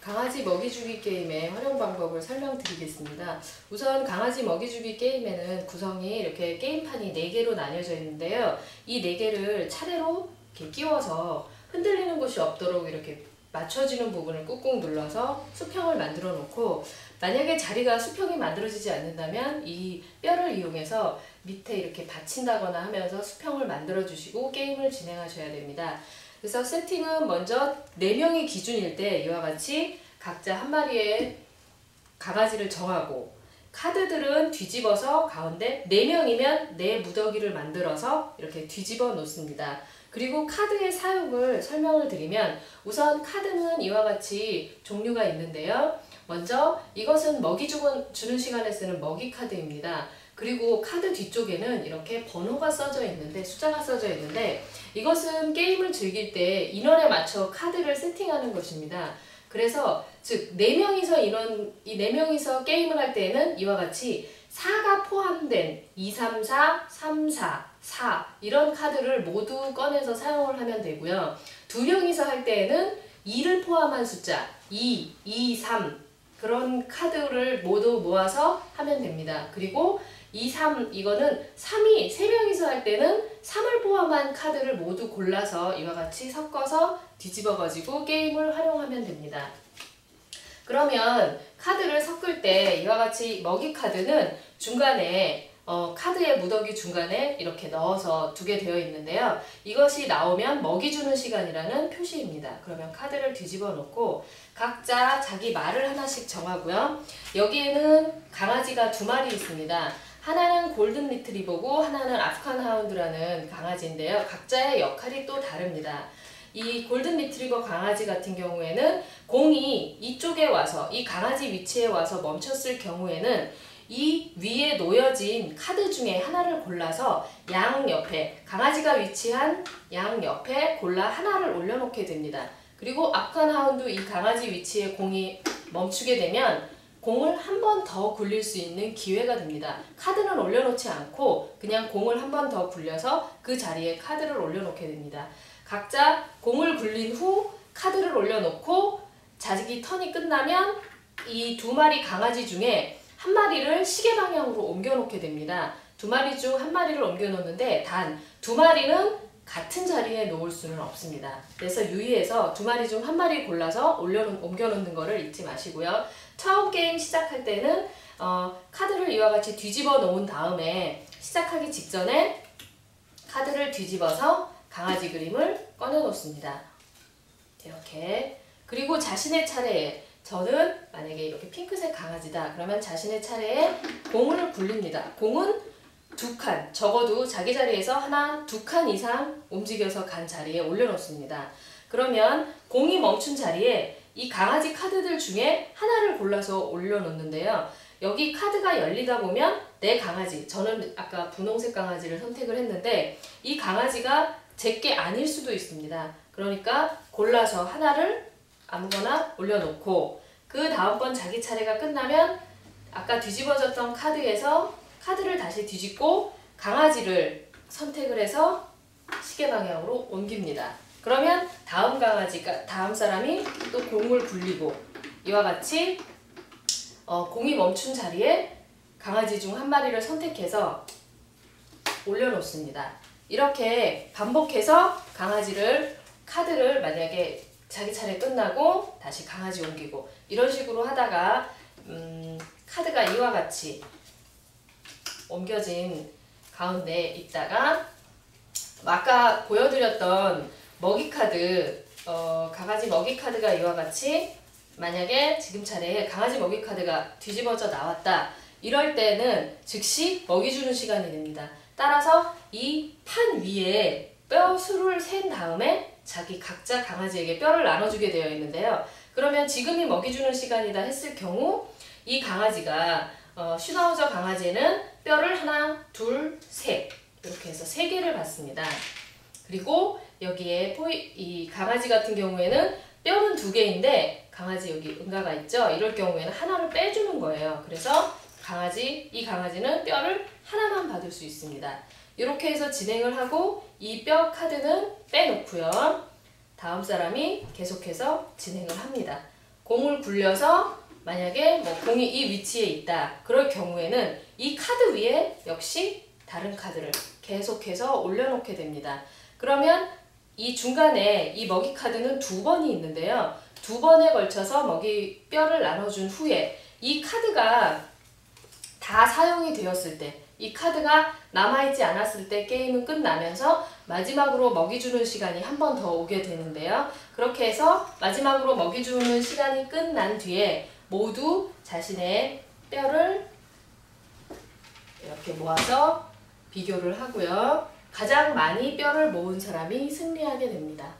강아지 먹이주기 게임의 활용 방법을 설명드리겠습니다. 우선 강아지 먹이주기 게임에는 구성이 이렇게 게임판이 4개로 나뉘어져 있는데요. 이 4개를 차례로 이렇게 끼워서 흔들리는 곳이 없도록 이렇게 맞춰지는 부분을 꾹꾹 눌러서 수평을 만들어 놓고 만약에 자리가 수평이 만들어지지 않는다면 이 뼈를 이용해서 밑에 이렇게 받친다거나 하면서 수평을 만들어 주시고 게임을 진행하셔야 됩니다. 그래서 세팅은 먼저 4명이 기준일 때 이와 같이 각자 한 마리의 강아지를 정하고 카드들은 뒤집어서 가운데 4명이면 4 무더기를 만들어서 이렇게 뒤집어 놓습니다. 그리고 카드의 사용을 설명을 드리면 우선 카드는 이와 같이 종류가 있는데요. 먼저 이것은 먹이 주는 시간에 쓰는 먹이 카드입니다. 그리고 카드 뒤쪽에는 이렇게 번호가 써져 있는데 숫자가 써져 있는데 이것은 게임을 즐길 때 인원에 맞춰 카드를 세팅하는 것입니다. 그래서 즉 4명이서 인원 이 4명이서 게임을 할 때에는 이와 같이 4가 포함된 2, 3, 4, 3, 4, 4 이런 카드를 모두 꺼내서 사용을 하면 되고요. 두 명이서 할 때에는 2를 포함한 숫자 2, 2, 3 그런 카드를 모두 모아서 하면 됩니다. 그리고 2, 3 이거는 3이 3명이서 할 때는 3을 포함한 카드를 모두 골라서 이와 같이 섞어서 뒤집어 가지고 게임을 활용하면 됩니다. 그러면 카드를 섞을 때 이와 같이 먹이 카드는 중간에 어, 카드의 무더기 중간에 이렇게 넣어서 두게 되어 있는데요. 이것이 나오면 먹이 주는 시간이라는 표시입니다. 그러면 카드를 뒤집어 놓고 각자 자기 말을 하나씩 정하고요. 여기에는 강아지가 두 마리 있습니다. 하나는 골든 리트리버고 하나는 아프간 하운드라는 강아지인데요. 각자의 역할이 또 다릅니다. 이 골든 리트리버 강아지 같은 경우에는 공이 이쪽에 와서 이 강아지 위치에 와서 멈췄을 경우에는 이 위에 놓여진 카드 중에 하나를 골라서 양 옆에 강아지가 위치한 양 옆에 골라 하나를 올려놓게 됩니다. 그리고 아프간 하운드 이 강아지 위치에 공이 멈추게 되면 공을 한 번 더 굴릴 수 있는 기회가 됩니다. 카드는 올려놓지 않고 그냥 공을 한 번 더 굴려서 그 자리에 카드를 올려놓게 됩니다. 각자 공을 굴린 후 카드를 올려놓고 자기 턴이 끝나면 이 두 마리 강아지 중에 한 마리를 시계 방향으로 옮겨 놓게 됩니다. 두 마리 중 한 마리를 옮겨 놓는데 단 두 마리는 같은 자리에 놓을 수는 없습니다. 그래서 유의해서 두 마리 중 한 마리 골라서 올려 옮겨 놓는 것을 잊지 마시고요. 처음 게임 시작할 때는 어, 카드를 이와 같이 뒤집어 놓은 다음에 시작하기 직전에 카드를 뒤집어서 강아지 그림을 꺼내 놓습니다. 이렇게 그리고 자신의 차례에 저는 만약에 이렇게 핑크색 강아지다 그러면 자신의 차례에 공을 굴립니다. 공은 두 칸, 적어도 자기 자리에서 하나, 두 칸 이상 움직여서 간 자리에 올려놓습니다. 그러면 공이 멈춘 자리에 이 강아지 카드들 중에 하나를 골라서 올려놓는데요. 여기 카드가 열리다 보면 내 강아지, 저는 아까 분홍색 강아지를 선택을 했는데 이 강아지가 제게 아닐 수도 있습니다. 그러니까 골라서 하나를 아무거나 올려놓고 그 다음번 자기 차례가 끝나면 아까 뒤집어졌던 카드에서 카드를 다시 뒤집고 강아지를 선택을 해서 시계 방향으로 옮깁니다. 그러면 다음 강아지가 다음 사람이 또 공을 굴리고 이와 같이 어, 공이 멈춘 자리에 강아지 중 한 마리를 선택해서 올려놓습니다. 이렇게 반복해서 강아지를 카드를 만약에 자기 차례 끝나고 다시 강아지 옮기고 이런 식으로 하다가 음, 카드가 이와 같이 옮겨진 가운데 있다가 아까 보여드렸던 먹이 카드 어, 강아지 먹이 카드가 이와 같이 만약에 지금 차례에 강아지 먹이 카드가 뒤집어져 나왔다 이럴 때는 즉시 먹이 주는 시간이 됩니다. 따라서 이 판 위에 뼈 수를 센 다음에 자기 각자 강아지에게 뼈를 나눠주게 되어 있는데요. 그러면 지금이 먹이 주는 시간이다 했을 경우 이 강아지가 어, 슈나우저 강아지는 뼈를 하나, 둘, 셋 이렇게 해서 세 개를 받습니다. 그리고 여기에 포이, 이 강아지 같은 경우에는 뼈는 두 개인데 강아지 여기 응가가 있죠? 이럴 경우에는 하나를 빼주는 거예요. 그래서 강아지, 이 강아지는 뼈를 하나만 받을 수 있습니다. 이렇게 해서 진행을 하고 이 뼈 카드는 빼놓고요. 다음 사람이 계속해서 진행을 합니다. 공을 굴려서 만약에 뭐 공이 이 위치에 있다. 그럴 경우에는 이 카드 위에 역시 다른 카드를 계속해서 올려놓게 됩니다. 그러면 이 중간에 이 먹이 카드는 두 번이 있는데요. 두 번에 걸쳐서 먹이 뼈를 나눠준 후에 이 카드가 다 사용이 되었을 때, 이 카드가 남아있지 않았을 때 게임은 끝나면서 마지막으로 먹이 주는 시간이 한 번 더 오게 되는데요. 그렇게 해서 마지막으로 먹이 주는 시간이 끝난 뒤에 모두 자신의 뼈를 이렇게 모아서 비교를 하고요. 가장 많이 뼈를 모은 사람이 승리하게 됩니다.